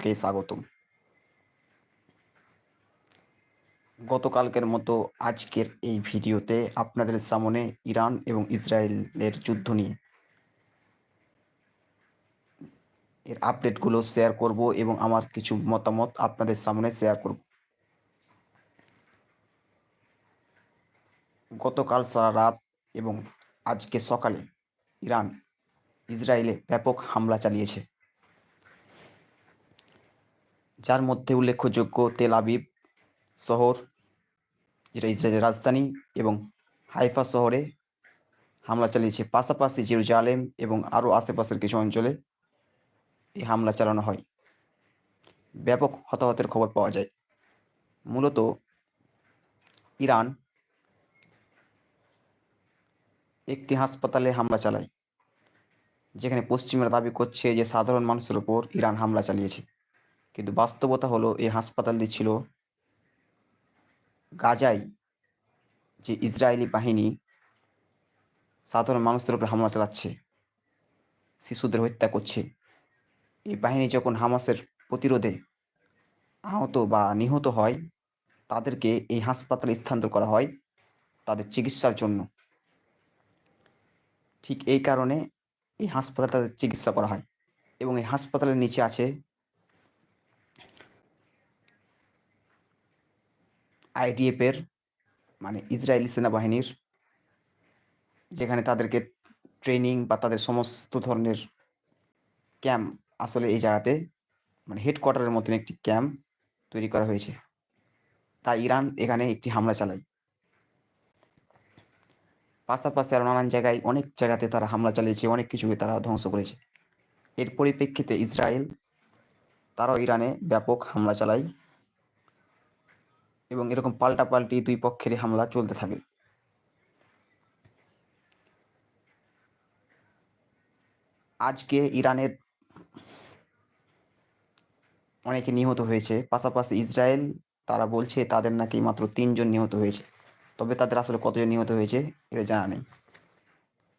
সকলকে স্বাগতম। গতকালকের মতো আজকের এই ভিডিওতে আপনাদের সামনে ইরান এবং ইসরায়েলের যুদ্ধ নিয়ে এর আপডেটগুলো শেয়ার করব এবং আমার কিছু মতামত আপনাদের সামনে শেয়ার করব। গতকাল সারা রাত এবং আজকে সকালে ইরান ইসরায়েলে ব্যাপক হামলা চালিয়েছে। যার মধ্যে উল্লেখযোগ্য তেল আবিব শহর, যেটা ইসরায়েলের রাজধানী, এবং হাইফা শহরে হামলা চালিয়েছে পাশাপাশি জেরুজালেম এবং আরও আশেপাশের কিছু অঞ্চলে এই হামলা চালানো হয়। ব্যাপক হতাহতের খবর পাওয়া যায়। মূলত ইরান একটি হাসপাতালে হামলা চালায়, যেখানে পশ্চিমের দাবি করছে যে সাধারণ মানুষের উপর ইরান হামলা চালিয়েছে। কিন্তু বাস্তবতা হলো এই হাসপাতালটি ছিল গাজাই যে ইসরায়েলি বাহিনী সাধারণ মানুষদের উপর হামলা চালাচ্ছে, শিশুদের হত্যা করছে, এই বাহিনী যখন হামাসের প্রতিরোধে আহত বা নিহত হয়, তাদেরকে এই হাসপাতালে স্থানান্তর করা হয় তাদের চিকিৎসার জন্য। ঠিক এই কারণে এই হাসপাতালে তাদের চিকিৎসা করা হয় এবং এই হাসপাতালের নিচে আছে আইডিএফের মানে ইসরায়েলি সেনাবাহিনীর, যেখানে তাদেরকে ট্রেনিং বা তাদের সমস্ত ধরনের ক্যাম্প আসলে এই জায়গাতে মানে হেডকোয়ার্টারের মতন একটি ক্যাম্প তৈরি করা হয়েছে। তাই ইরান এখানে একটি হামলা চালায়। পাশাপাশি আরও নানান জায়গায়, অনেক জায়গাতে তারা হামলা চালিয়েছে, অনেক কিছুকে তারা ধ্বংস করেছে। এর পরিপ্রেক্ষিতে ইসরায়েল, তারাও ইরানে ব্যাপক হামলা চালায়। এবং এরকম পাল্টাপাল্টি দুই পক্ষেরই হামলা চলতে থাকে। আজকে ইরানের অনেকে নিহত হয়েছে, পাশাপাশি ইসরায়েল, তারা বলছে তাদের নাকি মাত্র তিনজন নিহত হয়েছে। তবে তাদের আসলে কতজন নিহত হয়েছে, এটা জানা নেই।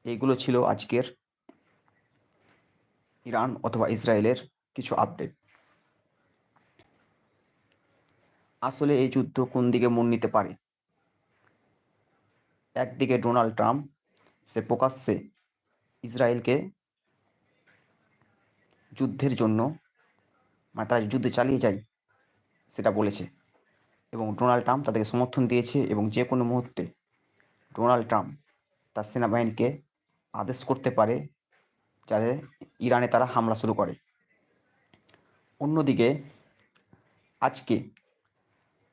এইগুলো ছিল আজকের ইরান অথবা ইসরায়েলের কিছু আপডেট আসলে এই যুদ্ধ কোন দিকে মন নিতে পারে? একদিকে ডোনাল্ড ট্রাম্প, সে প্রকাশ্যে ইসরায়েলকে যুদ্ধের জন্য মানে তারা যুদ্ধ চালিয়ে যায়, সেটা বলেছে। এবং ডোনাল্ড ট্রাম্প তাদেরকে সমর্থন দিয়েছে এবং যে কোনো মুহূর্তে ডোনাল্ড ট্রাম্প তার সেনাবাহিনীকে আদেশ করতে পারে যাতে ইরানে তারা হামলা শুরু করে। অন্যদিকে আজকে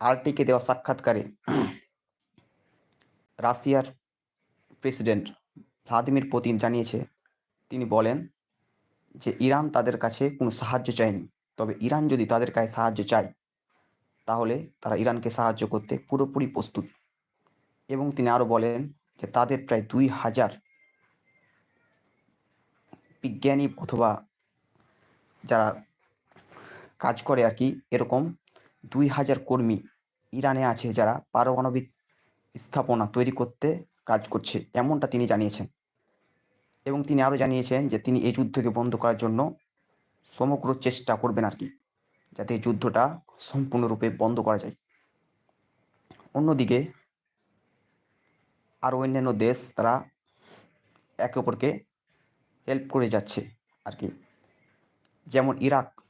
আরটিকে দেওয়া সাক্ষাৎকারে রাশিয়ার প্রেসিডেন্ট ভ্লাদিমির পুতিন জানিয়েছে, তিনি বলেন যে ইরান তাদের কাছে কোনো সাহায্য চায়নি। তবে ইরান যদি তাদের কাছে সাহায্য চায়, তাহলে তারা ইরানকে সাহায্য করতে পুরোপুরি প্রস্তুত। এবং তিনি আরও বলেন যে তাদের প্রায় দুই হাজার বিজ্ঞানী অথবা যারা কাজ করে আর কি, এরকম দুই হাজার কর্মী ইরানে আছে যারা পারমাণবিক স্থাপনা তৈরি করতে কাজ করছে, এমনটা তিনি জানিয়েছেন। এবং তিনি আরও জানিয়েছেন যে তিনি এই যুদ্ধকে বন্ধ করার জন্য সমগ্র চেষ্টা করবেন আর কি, যাতে যুদ্ধটা সম্পূর্ণরূপে বন্ধ করা যায়। অন্যদিকে আরও অন্যান্য দেশ তারা একে অপরকে হেল্প করে যাচ্ছে আর কি। যেমন ইরাক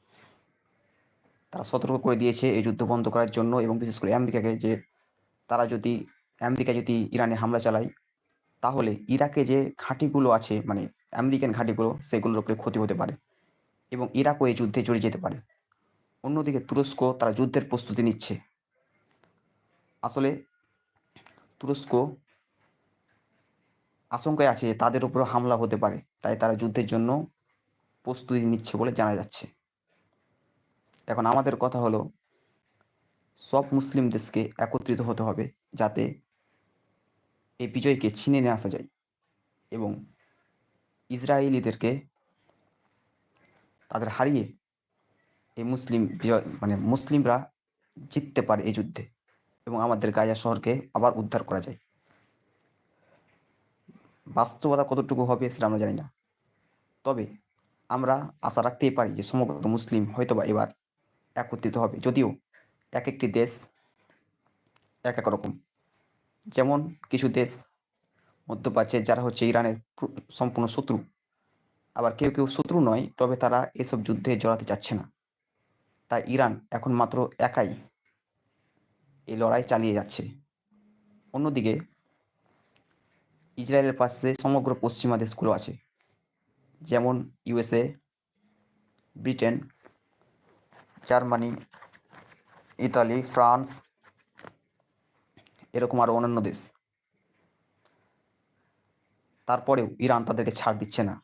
তারা সতর্ক করে দিয়েছে এই যুদ্ধ বন্ধ করার জন্য এবং বিশেষ করে আমেরিকাকে যে তারা যদি, আমেরিকা যদি ইরানে হামলা চালায়, তাহলে ইরাকে যে ঘাঁটিগুলো আছে মানে আমেরিকান ঘাঁটিগুলো, সেগুলোর উপরে ক্ষতি হতে পারে এবং ইরাকও এই যুদ্ধে জড়িয়ে যেতে পারে। অন্যদিকে তুরস্ক তারা যুদ্ধের প্রস্তুতি নিচ্ছে। আসলে তুরস্ক আশঙ্কায় আছে তাদের উপরও হামলা হতে পারে, তাই তারা যুদ্ধের জন্য প্রস্তুতি নিচ্ছে বলে জানা যাচ্ছে। এখন আমাদের কথা হলো, সব মুসলিম দেশকে একত্রিত হতে হবে যাতে এই বিজয়কে ছিনে নিয়ে আসা যায় এবং ইসরায়েলিদেরকে তাদের হারিয়ে এই মুসলিম বিজয় মানে মুসলিমরা জিততে পারে এই যুদ্ধে এবং আমাদের গাজা শহরকে আবার উদ্ধার করা যায়। বাস্তবতা কতটুকু হবে সেটা আমরা জানি না। তবে আমরা আশা রাখতেই পারি যে সমগ্র মুসলিম হয়তোবা এবার একত্রিত হবে। যদিও এক একটি দেশ এক এক রকম। যেমন কিছু দেশ মধ্যপ্রাচ্যের যারা হচ্ছে ইরানের সম্পূর্ণ শত্রু। আবার কেউ কেউ শত্রু নয়, তবে তারা এসব যুদ্ধে জড়াতে চাচ্ছে না। তাই ইরান এখন মাত্র একাই এই লড়াই চালিয়ে যাচ্ছে। অন্যদিকে ইসরায়েলের পাশে সমগ্র পশ্চিমা দেশগুলো আছে। যেমন USA Britain Germany, Italy, France, এরকম আরও অন্যান্য দেশ। তারপরেও ইরান তাদেরকে ছাড় দিচ্ছে না।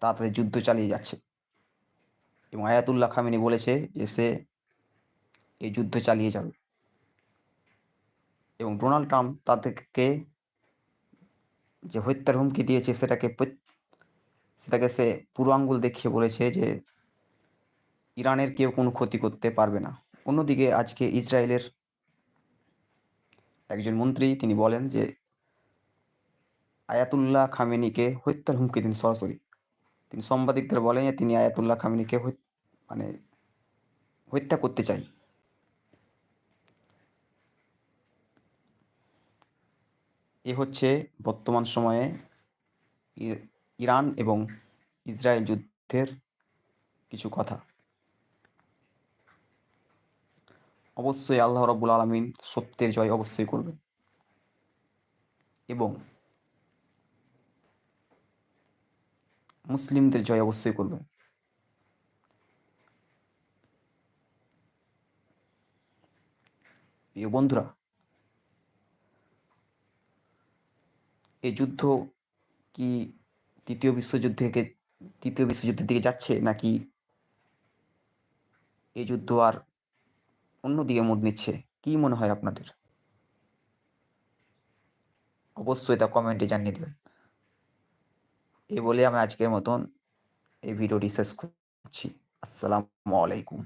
তারা তাদের যুদ্ধ চালিয়ে যাচ্ছে। এবং আয়াতুল্লাহ খামিনি বলেছে যে সে এই যুদ্ধ চালিয়ে যাবে। এবং ডোনাল্ড ট্রাম্প তাদেরকে যে হত্যার হুমকি দিয়েছে, সেটাকে সেটাকে সে পুরো আঙ্গুল দেখিয়ে বলেছে যে ইরানের কেউ কোনো ক্ষতি করতে পারবে না। অন্যদিকে আজকে ইসরায়েলের একজন মন্ত্রী, তিনি বলেন যে, আয়াতুল্লাহ খামেনিকে হত্যার হুমকি দিন, সরাসরি। তিনি সাংবাদিকদের বলেন যে, তিনি আয়াতুল্লাহ খামেনিকে মানে হত্যা করতে চাই। এ হচ্ছে বর্তমান সময়ে ইরান এবং ইসরায়েল যুদ্ধের কিছু কথা। অবশ্যই আল্লাহ রব্বুল আলমিন সত্যের জয় অবশ্যই করবেন। এবং মুসলিমদের জয় অবশ্যই করবেন। প্রিয় বন্ধুরা এই যুদ্ধ কি তৃতীয় থেকে তৃতীয় বিশ্বযুদ্ধের দিকে যাচ্ছে নাকি এই যুদ্ধ আর অন্যদিকে মুড নিচ্ছে? কি মনে হয় আপনাদের? অবশ্যই তা কমেন্টে জানিয়ে দেবেন। এ বলে আমি আজকের মতন এই ভিডিওটি শেষ করছি। আসসালামু আলাইকুম।